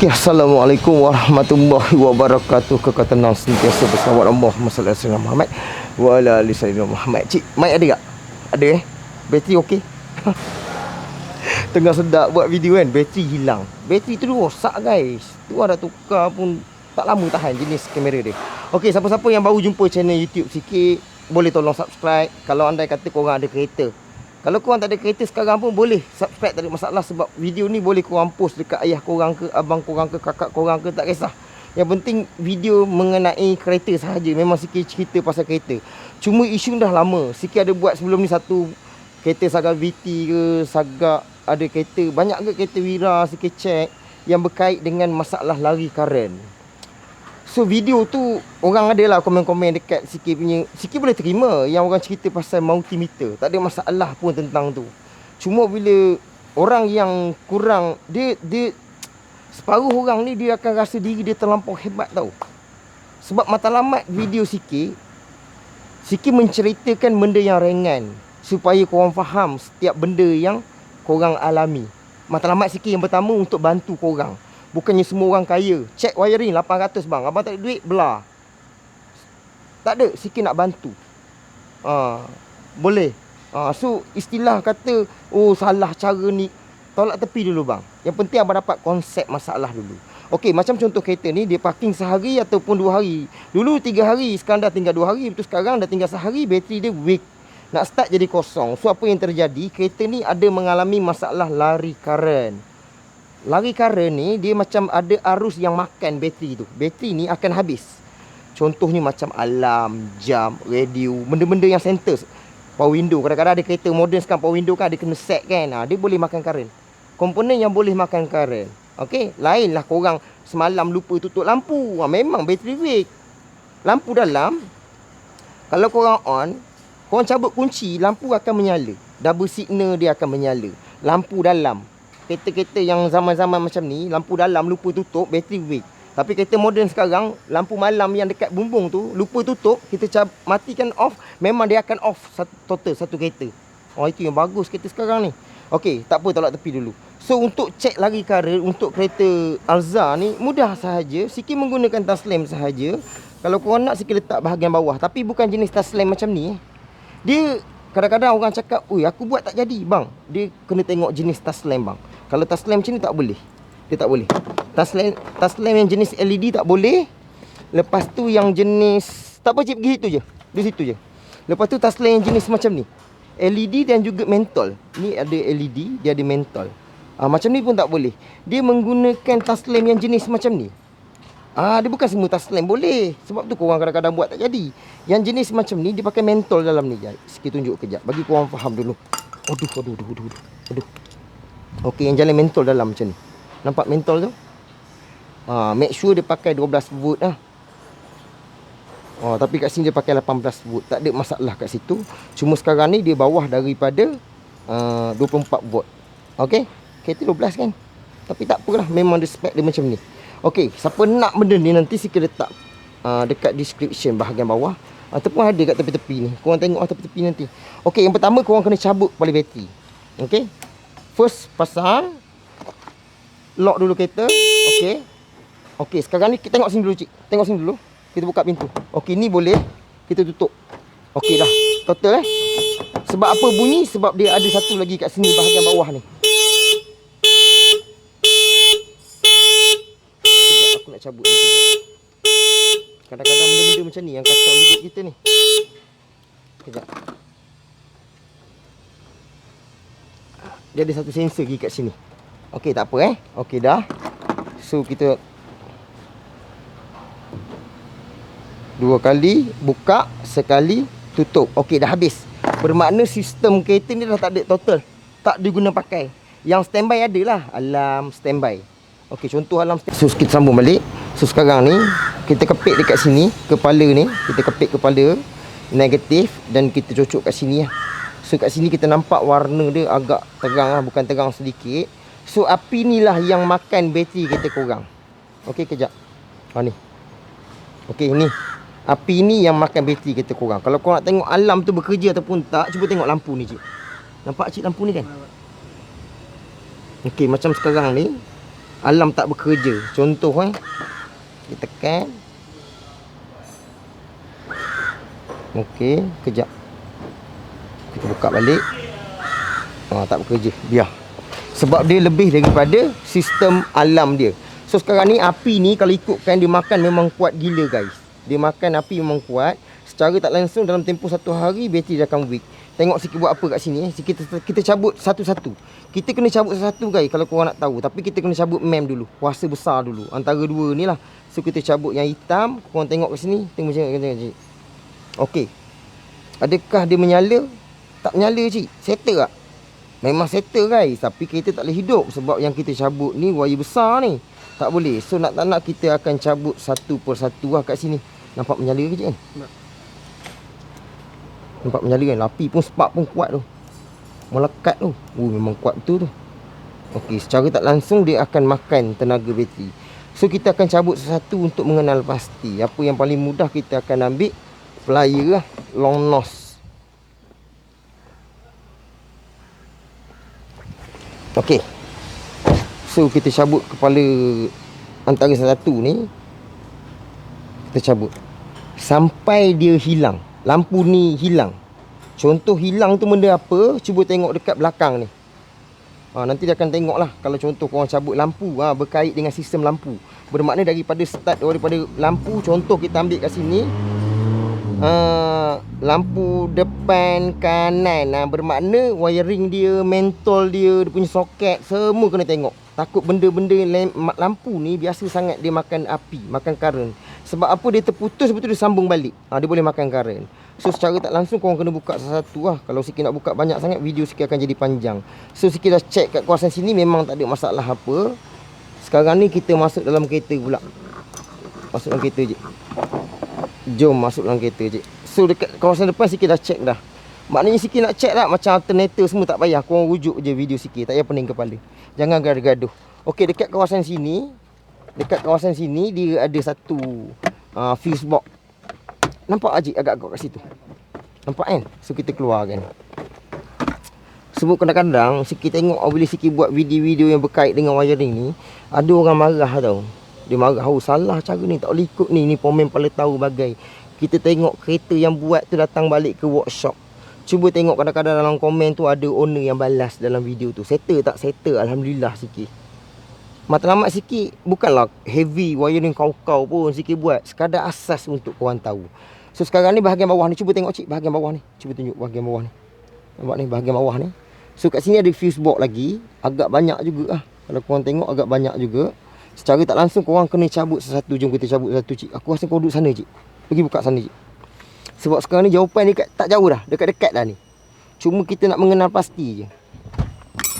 Okay, Assalamualaikum warahmatullahi wabarakatuh. Kekal tenang sentiasa bersama Allah. Masalah Sayyidina Muhammad. Wa ala ali Sayyidina Muhammad. Cik, mic ada tak? Ada eh? Bateri okey? Tengah sedap buat video kan, bateri hilang. Bateri tu rosak guys. Tu dah tukar pun tak lama tahan jenis kamera dia. Okey, siapa-siapa yang baru jumpa channel YouTube sikit Boleh tolong subscribe. Kalau anda kata korang ada kereta kalau korang tak ada kereta sekarang pun boleh subscribe tak ada masalah sebab video ni boleh korang post dekat ayah korang ke abang korang ke kakak korang ke tak kisah. Yang penting video mengenai kereta sahaja. Memang sikit cerita pasal kereta. Cuma isu dah lama. Sikit ada buat sebelum ni satu kereta Saga VT ke, Saga ada kereta. Banyak ke kereta Wira sikit check yang berkait dengan masalah lari karen. So video tu orang ada lah komen-komen dekat Siki punya Siki boleh terima yang orang cerita pasal multimeter. Tak ada masalah pun tentang tu. Cuma bila orang yang kurang Dia dia separuh orang ni dia akan rasa diri dia terlampau hebat tau. Sebab matlamat video Siki Siki menceritakan benda yang ringan Supaya korang faham setiap benda yang korang alami. Matlamat Siki yang pertama untuk bantu korang Bukannya semua orang kaya. Check wiring 800 bang. Abang tak ada duit, belah. Tak ada, sikit nak bantu. Ha, boleh. Ha, so istilah kata, oh salah cara ni. Tolak tepi dulu bang. Yang penting abang dapat konsep masalah dulu. Okey, macam contoh kereta ni, dia parking sehari ataupun dua hari. Dulu tiga hari, sekarang dah tinggal dua hari. Betul sekarang dah tinggal sehari, bateri dia weak. Nak start jadi kosong. So apa yang terjadi, kereta ni ada mengalami masalah lari current. Lari kara ni dia macam ada arus yang makan bateri tu. Bateri ni akan habis. Contohnya macam alarm, jam, radio, benda-benda yang center. Power window. Kadang-kadang ada kereta moden sekarang power window kan ada kena set kan. Ha, dia boleh makan current. Komponen yang boleh makan current. Okey, lainlah korang semalam lupa tutup lampu. Ha, memang bateri weak. Lampu dalam kalau korang on, korang cabut kunci, lampu akan menyala. Double signal dia akan menyala. Lampu dalam kereta-kereta yang zaman-zaman macam ni lampu dalam lupa tutup bateri weak tapi kereta moden sekarang lampu malam yang dekat bumbung tu lupa tutup kita cab- matikan off memang dia akan off satu, total satu kereta oh itu yang bagus kereta sekarang ni Okey, tak apa tolak tepi dulu. So untuk cek lagi kara untuk kereta Alza ni mudah sahaja. Sikit menggunakan taslim sahaja. Kalau korang nak sikit letak bahagian bawah. Tapi bukan jenis taslim macam ni. Dia kadang-kadang orang cakap, "Ui, aku buat tak jadi, bang." Dia kena tengok jenis taslim bang. Kalau tas lamp macam ni tak boleh. Dia tak boleh. Tas lamp, tas lamp yang jenis LED tak boleh. Lepas tu yang jenis tak apa cik pergi situ je. Di situ je. Lepas tu tas lamp yang jenis macam ni. LED dan juga mentol. Ni ada LED, dia ada mentol. Ah macam ni pun tak boleh. Dia menggunakan tas lamp yang jenis macam ni. Ah dia bukan semua tas lamp boleh. Sebab tu korang kadang-kadang buat tak jadi. Yang jenis macam ni dia pakai mentol dalam ni. Sikit tunjuk kejap. Bagi korang faham dulu. Aduh, aduh, aduh, aduh. Aduh. Okey, yang jalan mentol dalam macam ni. Nampak mentol tu? Ha, make sure dia pakai 12 volt lah. Oh, tapi kat sini dia pakai 18 volt. Tak ada masalah kat situ. Cuma sekarang ni dia bawah daripada uh, 24 volt. Okey? Kereta 12 kan? Tapi tak apalah. Memang dia spek dia macam ni. Okey, siapa nak benda ni nanti sikit letak uh, dekat description bahagian bawah. Ataupun ada kat tepi-tepi ni. Korang tengok lah tepi-tepi nanti. Okey, yang pertama korang kena cabut kepala bateri. Okey? First pasang. Lock dulu kereta. Okay Okay sekarang ni kita tengok sini dulu cik. Tengok sini dulu. Kita buka pintu. Okay ni boleh Kita tutup. Okay dah. Total eh. Sebab apa bunyi? Sebab dia ada satu lagi kat sini Bahagian bawah ni. Sekejap aku nak cabut ni Kadang-kadang benda-benda macam ni Yang kacau hidup kita ni. Sekejap Dia ada satu sensor lagi kat sini. Okey, tak apa eh. Okey dah. So kita dua kali buka, sekali tutup. Okey, dah habis. Bermakna sistem kereta ni dah tak ada total. Tak diguna pakai. Yang standby adalah alarm standby. Okey, contoh alarm standby. So kita sambung balik. So sekarang ni kita kepit dekat sini, kepala ni, kita kepit kepala negatif dan kita cocok kat sini lah. So kat sini kita nampak warna dia agak terang lah. Bukan terang sedikit. So api ni lah yang makan bateri kereta korang. Okey kejap. Ha ni. Okey ni. Api ni yang makan bateri kereta korang. Kalau korang nak tengok alam tu bekerja ataupun tak. Cuba tengok lampu ni cik. Nampak cik lampu ni kan? Okey macam sekarang ni. alam tak bekerja. Contoh eh. Kita tekan. Okey, kejap. Kita buka balik. Ha, tak bekerja. Biar. Sebab dia lebih daripada sistem alam dia. So sekarang ni api ni kalau ikutkan dia makan memang kuat gila guys. Dia makan api memang kuat. Secara tak langsung dalam tempoh satu hari bateri dia akan weak. Tengok sikit buat apa kat sini eh. Kita, kita cabut satu-satu. Kita kena cabut satu-satu guys kalau korang nak tahu. Tapi kita kena cabut mem dulu. Kuasa besar dulu. Antara dua ni lah. So kita cabut yang hitam. Korang tengok kat sini. Tengok macam ni. Okey. Adakah dia menyala? Tak menyala cik. Settle tak? Memang settle guys. Tapi kita tak boleh hidup. Sebab yang kita cabut ni wire besar ni. Tak boleh. So nak tak nak kita akan cabut satu per satu lah kat sini. Nampak menyala ke cik kan? Nampak menyala kan? Api pun spark pun kuat tu. Melekat tu. Oh memang kuat betul tu. Okey, secara tak langsung dia akan makan tenaga bateri. So kita akan cabut satu untuk mengenal pasti. Apa yang paling mudah kita akan ambil plier lah, long nose. Okey. So kita cabut kepala antara satu ni Kita cabut. Sampai dia hilang. Lampu ni hilang. Contoh hilang tu benda apa? Cuba tengok dekat belakang ni. Ha, Nanti dia akan tengok lah Kalau contoh korang cabut lampu ha, Berkait dengan sistem lampu. Bermakna daripada start daripada lampu Contoh kita ambil kat sini uh, lampu depan kanan uh, bermakna wiring dia mentol dia dia punya soket semua kena tengok. Takut benda-benda lampu ni biasa sangat dia makan api makan current. Sebab apa dia terputus betul dia sambung balik. Uh, dia boleh makan current. So secara tak langsung korang kena buka satu-satu lah. Kalau sikit nak buka banyak sangat video sikit akan jadi panjang. So sikit dah check kat kawasan sini memang tak ada masalah apa. Sekarang ni kita masuk dalam kereta pula. Masuk dalam kereta je Jom masuk dalam kereta je So dekat kawasan depan sikit dah check dah. Maknanya sikit nak check lah Macam alternator semua tak payah. Korang rujuk je video sikit Tak payah pening kepala. Jangan gaduh-gaduh. Okey dekat kawasan sini Dekat kawasan sini Dia ada satu uh, Fuse box. Nampak Ajik agak-agak kat situ? Nampak kan? So kita keluarkan sebab kadang-kadang Sikit tengok Bila sikit buat video-video Yang berkait dengan wiring ni Ada orang marah tau. Dia marah, oh salah cara ni, tak boleh ikut ni. Ni pomen paling tahu bagai. Kita tengok kereta yang buat tu datang balik ke workshop. Cuba tengok kadang-kadang dalam komen tu ada owner yang balas dalam video tu. Settle tak settle, Alhamdulillah sikit. Matlamat sikit, bukanlah heavy wiring kau-kau pun sikit buat. Sekadar asas untuk korang tahu. So sekarang ni bahagian bawah ni, cuba tengok cik bahagian bawah ni. Cuba tunjuk bahagian bawah ni. Nampak ni bahagian bawah ni. So kat sini ada fuse box lagi. Agak banyak juga lah. Kalau korang tengok agak banyak juga. Secara tak langsung korang kena cabut sesuatu Jom kita cabut satu cik Aku rasa kau duduk sana cik Pergi buka sana Sebab sekarang ni jawapan ni kat, tak jauh dah. Dekat-dekat dah ni. Cuma kita nak mengenal pasti je.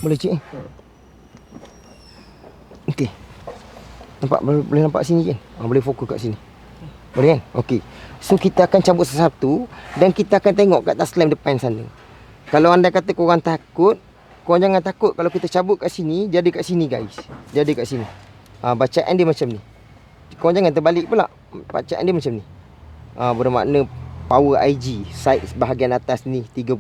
Boleh cik eh? Okey. Nampak boleh, boleh nampak sini kan ha, Boleh fokus kat sini. Boleh kan? Okey. So kita akan cabut sesuatu Dan kita akan tengok kat atas depan sana. Kalau anda kata korang takut Korang jangan takut. Kalau kita cabut kat sini Jadi kat sini guys. Jadi kat sini. Ha, bacaan dia macam ni. Kau jangan terbalik pula. Bacaan dia macam ni. Ha, bermakna power IG side bahagian atas ni 30.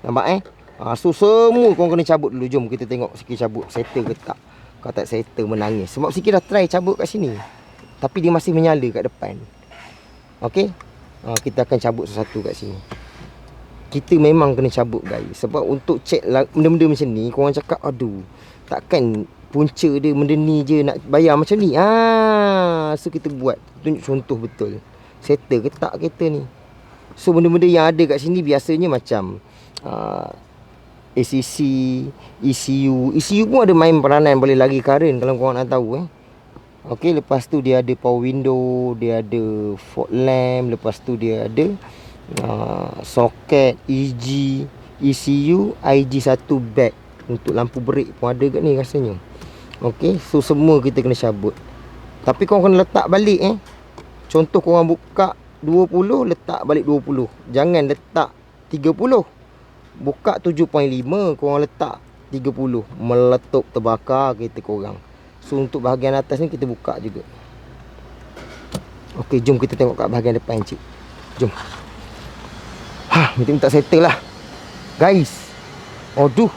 Nampak eh? Ha, so semua kau kena cabut dulu. Jom kita tengok sikit cabut settle ke tak. Kau tak settle menangis. Sebab sikit dah try cabut kat sini. Tapi dia masih menyala kat depan. Okey? Ha, kita akan cabut sesuatu kat sini. Kita memang kena cabut guys. Sebab untuk check benda-benda macam ni, korang cakap aduh. Takkan punca dia benda ni je nak bayar macam ni. Ah, so kita buat tunjuk contoh betul. Settle ke tak kereta ni. So benda-benda yang ada kat sini biasanya macam uh, ah, ACC, ECU. ECU pun ada main peranan boleh lagi current kalau korang nak tahu eh. Okey, lepas tu dia ada power window, dia ada fog lamp, lepas tu dia ada uh, socket, EG, ECU, IG1 back untuk lampu brake pun ada kat ni rasanya. Okey, so semua kita kena cabut. Tapi kau kena letak balik eh. Contoh kau orang buka 20, letak balik 20. Jangan letak 30. Buka 7.5, kau orang letak 30. Meletup terbakar kereta kau orang. So untuk bahagian atas ni kita buka juga. Okey, jom kita tengok kat bahagian depan cik. Jom. Ha, minta-minta settle lah. Guys. Aduh.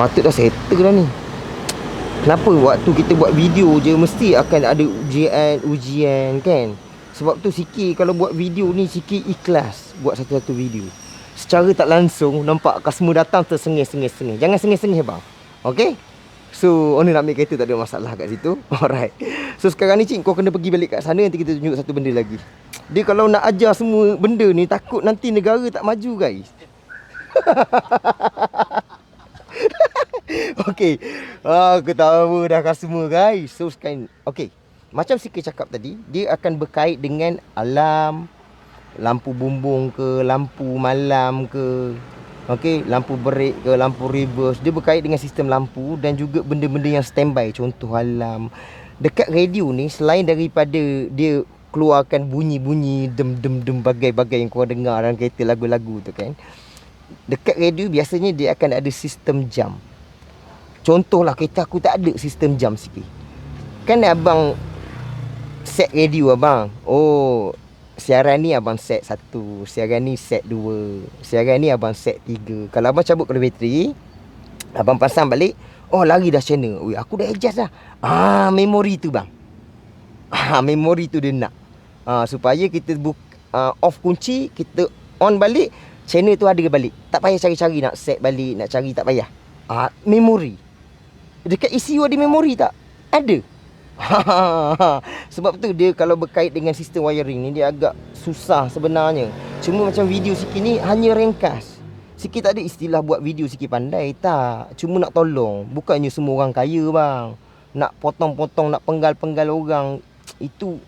Patut dah settle dah ni Kenapa waktu kita buat video je Mesti akan ada ujian Ujian kan? Sebab tu Siki kalau buat video ni Siki ikhlas Buat satu-satu video. Secara tak langsung Nampak customer datang tersengih-sengih-sengih Jangan sengih-sengih bang. Okay So owner nak ambil kereta tak ada masalah kat situ. Alright. So sekarang ni cik kau kena pergi balik kat sana Nanti kita tunjuk satu benda lagi. Dia kalau nak ajar semua benda ni Takut nanti negara tak maju guys okay. Ah, aku tahu dah customer guys. So sekarang okay. Macam Sika cakap tadi, dia akan berkait dengan alam, lampu bumbung ke, lampu malam ke, okay, lampu break ke, lampu reverse. Dia berkait dengan sistem lampu dan juga benda-benda yang standby. Contoh alam. Dekat radio ni, selain daripada dia keluarkan bunyi-bunyi dem-dem-dem bagai-bagai yang kau dengar dalam kereta lagu-lagu tu kan. Dekat radio biasanya dia akan ada sistem jam. Contohlah kereta aku tak ada sistem jam sikit. Kan abang set radio abang. Oh, siaran ni abang set satu. Siaran ni set dua. Siaran ni abang set tiga. Kalau abang cabut kalau bateri, abang pasang balik. Oh, lari dah channel. Ui, aku dah adjust dah. Ah, memori tu bang. Ah, memori tu dia nak. Ah, supaya kita book uh, off kunci, kita on balik, channel tu ada balik. Tak payah cari-cari nak set balik, nak cari tak payah. Ah, memori. Dekat ECU ada memori tak? Ada. Sebab tu dia kalau berkait dengan sistem wiring ni dia agak susah sebenarnya. Cuma macam video sikit ni hanya ringkas. Sikit tak ada istilah buat video sikit pandai tak. Cuma nak tolong. Bukannya semua orang kaya bang. Nak potong-potong, nak penggal-penggal orang. Itu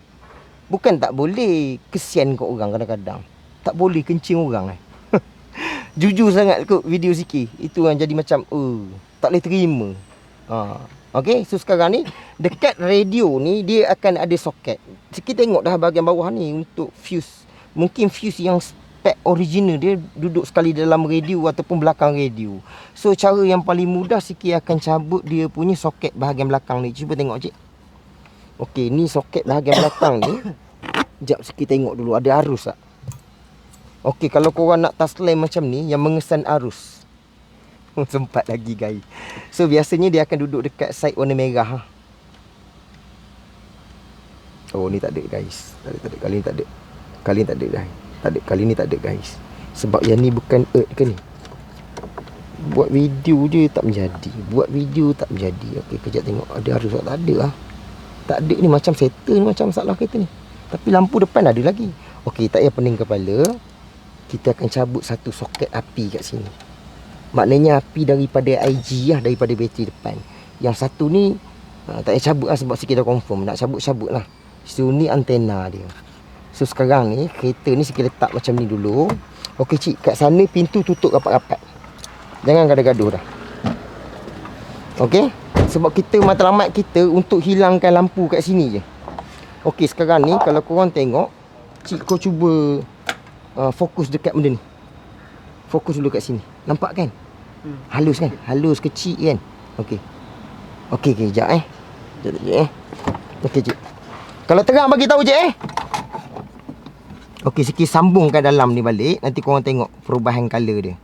bukan tak boleh. Kesian kau orang kadang-kadang. Tak boleh kencing orang eh. Jujur sangat kot video sikit. Itu yang jadi macam, uh, tak boleh terima. Ha. Okay, so sekarang ni dekat radio ni dia akan ada soket. Kita tengok dah bahagian bawah ni untuk fuse. Mungkin fuse yang spek original dia duduk sekali dalam radio ataupun belakang radio. So cara yang paling mudah sikit akan cabut dia punya soket bahagian belakang ni. Cuba tengok cik. Okay, ni soket bahagian belakang ni. Sekejap sikit tengok dulu ada arus tak? Okay, kalau korang nak taslam macam ni yang mengesan arus. Sempat lagi guys So biasanya dia akan duduk dekat side warna merah. Oh ni tak ada guys. Tak ada, tak ada. Kali ni tak ada. Kali ni tak ada guys. Tak ada. Kali ni tak ada guys. Sebab yang ni bukan earth ke ni? Buat video je tak menjadi. Buat video tak menjadi. Okey kejap tengok. Ada harus tak ada lah Tak ada ni. Macam settle ni Macam masalah kereta ni. Tapi lampu depan ada lagi. Okey tak payah pening kepala. Kita akan cabut satu soket api kat sini Maknanya api daripada IG lah Daripada bateri depan. Yang satu ni uh, Tak payah cabut lah Sebab sikit dah confirm. Nak cabut-cabut lah. So ni antena dia. So sekarang ni Kereta ni sikit letak macam ni dulu. Okey cik Kat sana pintu tutup rapat-rapat. Jangan gaduh-gaduh dah. Okey Sebab kita matlamat kita Untuk hilangkan lampu kat sini je. Okey sekarang ni Kalau korang tengok Cik kau cuba uh, Fokus dekat benda ni. Fokus dulu kat sini Nampak kan? Hmm. Halus kan? Halus kecil kan? Okey. Okey, okey, jap eh. Jap, jap, eh. Okey, cik. Kalau terang bagi tahu je eh. Okey, sikit sambungkan dalam ni balik. Nanti korang tengok perubahan color dia.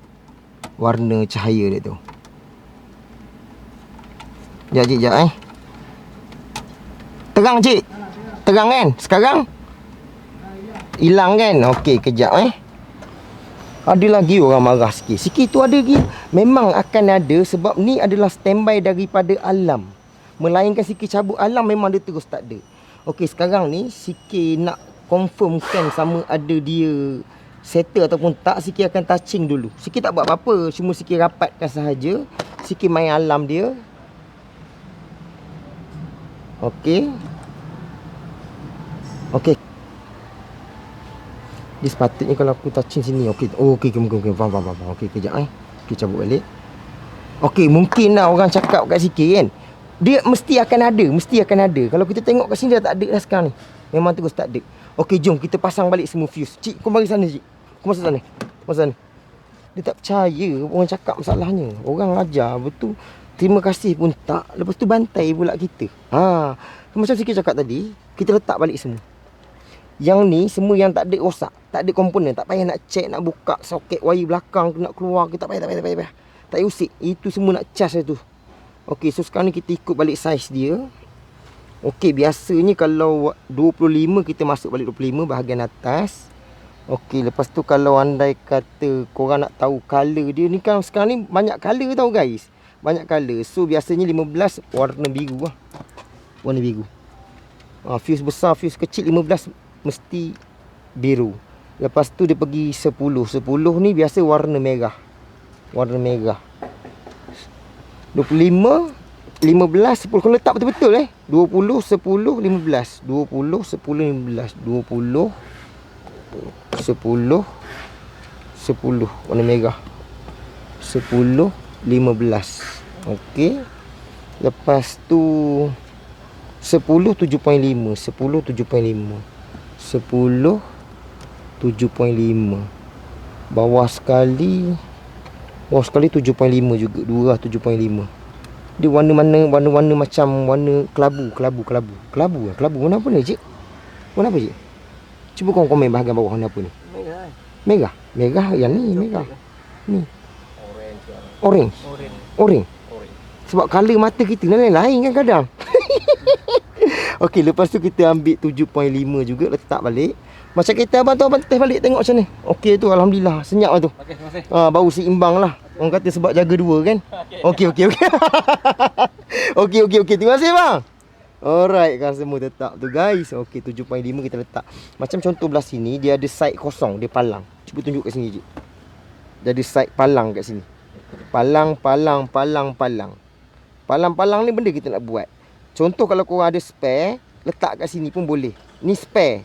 Warna cahaya dia tu. Jap, cik, jap eh. Terang, cik. Terang kan? Sekarang? Hilang kan? Okey, kejap eh. Ada lagi orang marah sikit. Sikit tu ada lagi. Memang akan ada sebab ni adalah standby daripada alam. Melainkan sikit cabut alam memang dia terus tak ada. Okey sekarang ni sikit nak confirmkan sama ada dia settle ataupun tak. Sikit akan touching dulu. Sikit tak buat apa-apa. Cuma sikit rapatkan sahaja. Sikit main alam dia. Okey. Okey. Dia sepatutnya kalau aku touching sini Okey, okey, mungkin, mungkin, faham, faham, faham Okey, kejap eh. Okey, cabut balik. Okey, mungkin lah orang cakap kat sikit kan Dia mesti akan ada, mesti akan ada. Kalau kita tengok kat sini dah tak ada dah sekarang ni. Memang terus tak ada. Okey, jom kita pasang balik semua fuse. Cik, kau mari sana cik. Kau masuk sana. Masuk sana. Dia tak percaya orang cakap masalahnya. Orang ajar betul. Terima kasih pun tak. Lepas tu bantai pula kita. Ha. Macam sikit cakap tadi Kita letak balik semua Yang ni semua yang tak ada rosak tak ada komponen tak payah nak check nak buka soket wire belakang nak keluar ke tak payah tak payah tak payah, tak payah. Tak payah usik. Itu semua nak cas tu. Okey, so sekarang ni kita ikut balik saiz dia. Okey, biasanya kalau 25 kita masuk balik 25 bahagian atas. Okey, lepas tu kalau andai kata korang nak tahu color dia ni kan sekarang ni banyak color tau guys. Banyak color. So biasanya 15 warna biru lah. Warna biru. Ha, fuse besar, fuse kecil 15 mesti biru. Lepas tu dia pergi 10. 10 ni biasa warna merah. Warna merah. 25 15 10 kau letak betul-betul eh. 20 10 15 20 10 15 20 10 10 warna merah. 10 15 okey. Lepas tu 10 7.5 10 7.5 10 7.5 bawah sekali bawah sekali 7.5 juga dua 7.5 dia warna mana warna-warna macam warna kelabu, kelabu, kelabu. Kelabu ke? Kelabu warna apa ni, cik? Warna apa, cik? Cuba kau komen bahagian bawah warna apa ni? Merah. Merah. Merah yang ni, merah. Ni. Orange. Orange. Orange. Sebab color mata kita ni lain kan kadang. Okey, lepas tu kita ambil 7.5 juga letak balik. Macam kita abang tu abang test balik tengok macam ni. Okey tu alhamdulillah senyap lah tu. Okey, terima kasih. Ah, bau seimbang lah. Orang kata sebab jaga dua kan. Okey okey okey. Okey okey okey. Terima kasih bang. Alright kan semua tetap tu guys. Okey 7.5 kita letak. Macam contoh belah sini dia ada side kosong, dia palang. Cuba tunjuk kat sini je. Dia ada side palang kat sini. Palang palang palang palang. Palang-palang ni benda kita nak buat. Contoh kalau korang ada spare, letak kat sini pun boleh. Ni spare.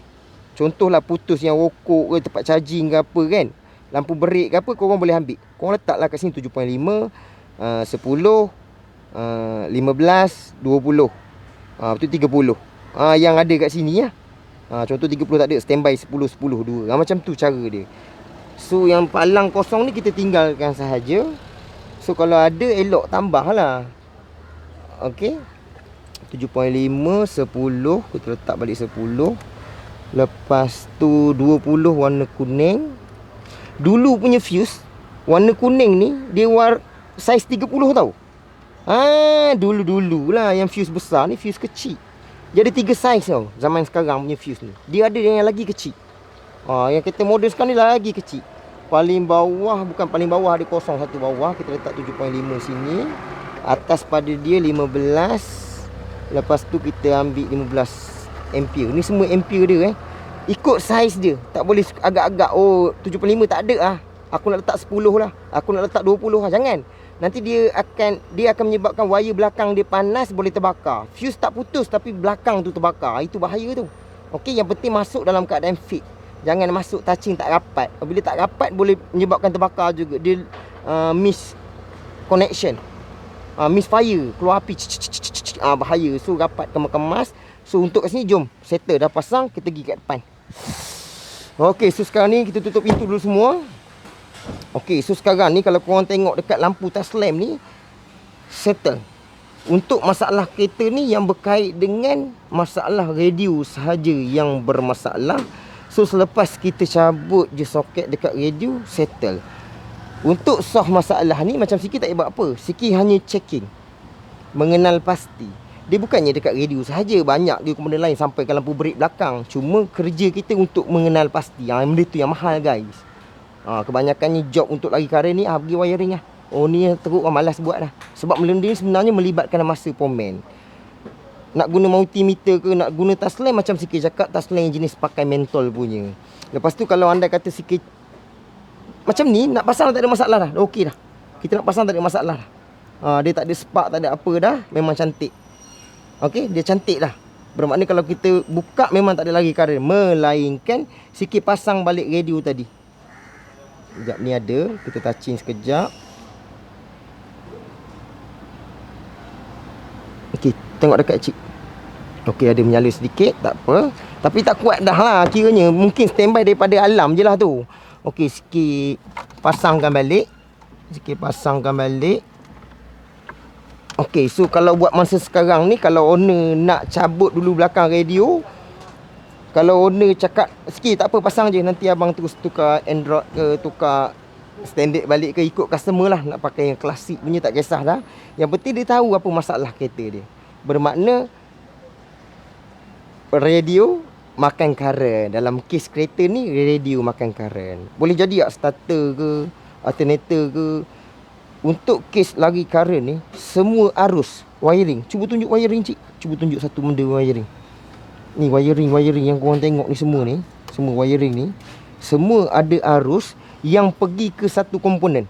Contohlah putus yang rokok ke tempat charging ke apa kan. Lampu berik ke apa korang boleh ambil. Korang letaklah kat sini 7.5, uh, 10, uh, 15, 20. Uh, betul 30. Uh, yang ada kat sini ya. Uh, contoh 30 tak ada, standby 10, 10, 2. Uh, macam tu cara dia. So yang palang kosong ni kita tinggalkan sahaja. So kalau ada elok tambahlah. Okey. 7.5, 10, kita letak balik 10. Lepas tu 20 warna kuning. Dulu punya fuse warna kuning ni dia war saiz 30 tau. Ha, dulu-dulu lah yang fuse besar ni fuse kecil. Ada tiga saiz tau zaman sekarang punya fuse ni. Dia ada yang lagi kecil. Ha, yang kita model sekarang ni lagi kecil. Paling bawah bukan paling bawah ada kosong satu bawah kita letak 7.5 sini. Atas pada dia 15. Lepas tu kita ambil 15 ampere. Ni semua ampere dia eh. Ikut saiz dia. Tak boleh agak-agak oh 75 tak ada ah. Aku nak letak 10 lah. Aku nak letak 20 lah. Jangan. Nanti dia akan dia akan menyebabkan wire belakang dia panas boleh terbakar. Fuse tak putus tapi belakang tu terbakar. Itu bahaya tu. Okey, yang penting masuk dalam keadaan fit. Jangan masuk touching tak rapat. Bila tak rapat boleh menyebabkan terbakar juga. Dia uh, miss connection. Uh, miss fire, keluar api. Uh, bahaya. So rapat kemas-kemas. So untuk kat sini jom settle dah pasang kita pergi kat depan. Okey, so sekarang ni kita tutup pintu dulu semua. Okey, so sekarang ni kalau korang tengok dekat lampu lamp ni settle. Untuk masalah kereta ni yang berkait dengan masalah radio sahaja yang bermasalah. So selepas kita cabut je soket dekat radio settle. Untuk solve masalah ni macam sikit tak buat apa. Sikit hanya checking. Mengenal pasti. Dia bukannya dekat radio sahaja banyak dia benda lain sampai ke lampu brake belakang. Cuma kerja kita untuk mengenal pasti. Ha, benda tu yang mahal guys. Ha, kebanyakannya job untuk lagi karen ni ha, pergi wiring lah. Oh ni teruk orang malas buat lah. Sebab benda ni sebenarnya melibatkan masa pomen nak guna multimeter ke nak guna tasline macam sikit cakap tasline jenis pakai mentol punya. Lepas tu kalau anda kata sikit macam ni nak pasang tak ada masalah dah okey dah kita nak pasang tak ada masalah dah ha, dia tak ada spark tak ada apa dah memang cantik Okey, dia cantik lah. Bermakna kalau kita buka memang tak ada lagi current. Melainkan sikit pasang balik radio tadi. Sekejap ni ada. Kita touching sekejap. Okey, tengok dekat cik. Okey, ada menyala sedikit. Tak apa. Tapi tak kuat dah lah kiranya. Mungkin standby daripada alam je lah tu. Okey, sikit pasangkan balik. Sikit pasangkan balik. Okey, so kalau buat masa sekarang ni kalau owner nak cabut dulu belakang radio kalau owner cakap sikit tak apa pasang je nanti abang terus tukar Android ke tukar standard balik ke ikut customer lah nak pakai yang klasik punya tak kisah dah. Yang penting dia tahu apa masalah kereta dia. Bermakna radio makan current. Dalam kes kereta ni radio makan current. Boleh jadi tak starter ke alternator ke untuk kes lagi current ni semua arus wiring. Cuba tunjuk wiring cik. Cuba tunjuk satu benda wiring. Ni wiring wiring yang korang tengok ni semua ni, semua wiring ni semua ada arus yang pergi ke satu komponen.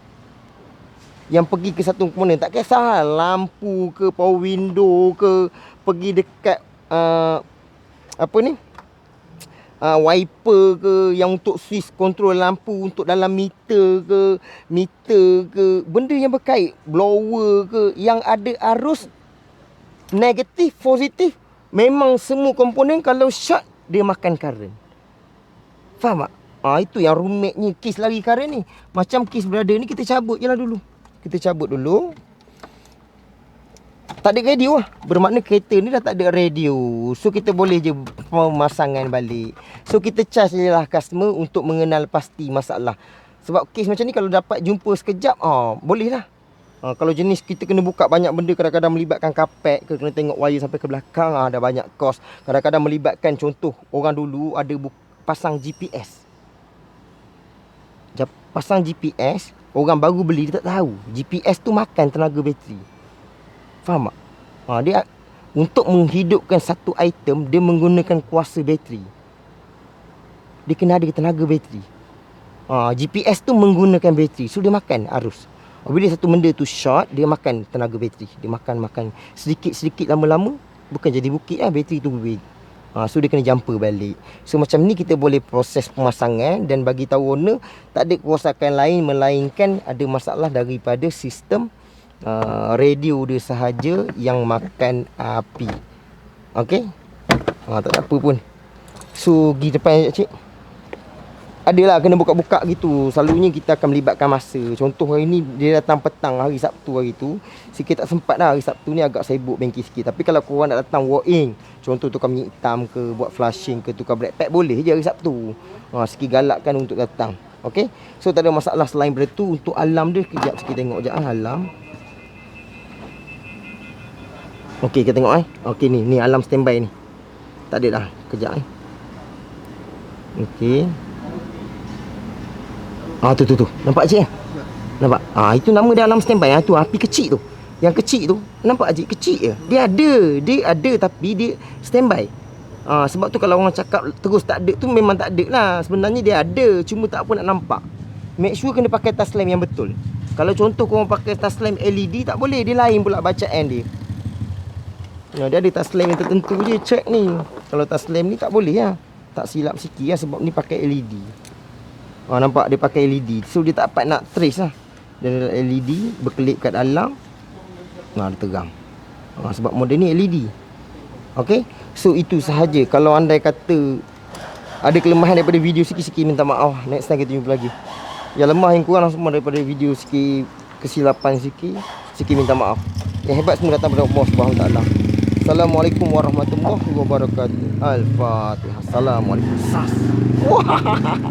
Yang pergi ke satu komponen tak kisah lampu ke power window ke pergi dekat uh, apa ni? Uh, wiper ke yang untuk switch control lampu untuk dalam meter ke meter ke benda yang berkait blower ke yang ada arus negatif positif memang semua komponen kalau short dia makan current faham tak Ah itu yang rumitnya kes lari current ni. Macam kes berada ni kita cabut je lah dulu. Kita cabut dulu. Tak ada radio lah. Bermakna kereta ni dah tak ada radio. So kita boleh je pemasangan balik. So kita charge je lah customer untuk mengenal pasti masalah. Sebab kes macam ni kalau dapat jumpa sekejap, ah boleh lah. Ha, kalau jenis kita kena buka banyak benda kadang-kadang melibatkan kapek ke kena tengok wire sampai ke belakang ah ada banyak kos. Kadang-kadang melibatkan contoh orang dulu ada pasang GPS pasang GPS Orang baru beli dia tak tahu GPS tu makan tenaga bateri Faham tak? Ha, dia Untuk menghidupkan satu item Dia menggunakan kuasa bateri. Dia kena ada tenaga bateri. Ha, GPS tu menggunakan bateri. So dia makan arus. Bila satu benda tu short Dia makan tenaga bateri. Dia makan-makan Sedikit-sedikit lama-lama Bukan jadi bukit lah Bateri tu big Ha, so dia kena jumper balik. So macam ni kita boleh proses pemasangan dan bagi tahu owner tak ada kerosakan lain melainkan ada masalah daripada sistem uh, radio dia sahaja yang makan api. Okey? Ha, tak apa pun. So pergi depan cik adalah kena buka-buka gitu. Selalunya kita akan melibatkan masa. Contoh hari ni dia datang petang hari Sabtu hari tu. Sikit tak sempat dah hari Sabtu ni agak sibuk bengkel sikit. Tapi kalau korang nak datang walk in, contoh tukar minyak hitam ke, buat flashing ke, tukar black pack boleh je hari Sabtu. Ha, sikit galakkan untuk datang. Okay? So tak ada masalah selain benda tu. Untuk alam dia, kejap sikit tengok je ah, alam. Okay, kita tengok eh. Okay ni, ni alam standby ni. Tak ada dah. Kejap eh. Okay. Ah tu tu tu. Nampak cik eh? Nampak? Ah itu nama dia alam standby ah tu api kecil tu. Yang kecil tu nampak cik kecil je. Dia ada, dia ada tapi dia standby. Ah sebab tu kalau orang cakap terus tak ada tu memang tak ada lah. Sebenarnya dia ada cuma tak apa nak nampak. Make sure kena pakai tas lamp yang betul. Kalau contoh kau pakai tas lamp LED tak boleh dia lain pula bacaan dia. Ya, dia ada tas lamp yang tertentu je check ni. Kalau tas lamp ni tak boleh lah. Tak silap sikit lah sebab ni pakai LED. Ha, nampak dia pakai LED. So dia tak dapat nak trace lah. Dia ada LED berkelip kat dalam. Nah, dia terang. Ha, sebab model ni LED. Okay. So itu sahaja. Kalau anda kata ada kelemahan daripada video sikit-sikit minta maaf. Next time kita jumpa lagi. Yang lemah yang kurang semua daripada video sikit kesilapan sikit. Sikit minta maaf. Yang hebat semua datang pada Allah Taala. Assalamualaikum warahmatullahi wabarakatuh. Al-Fatihah. Assalamualaikum. Sas.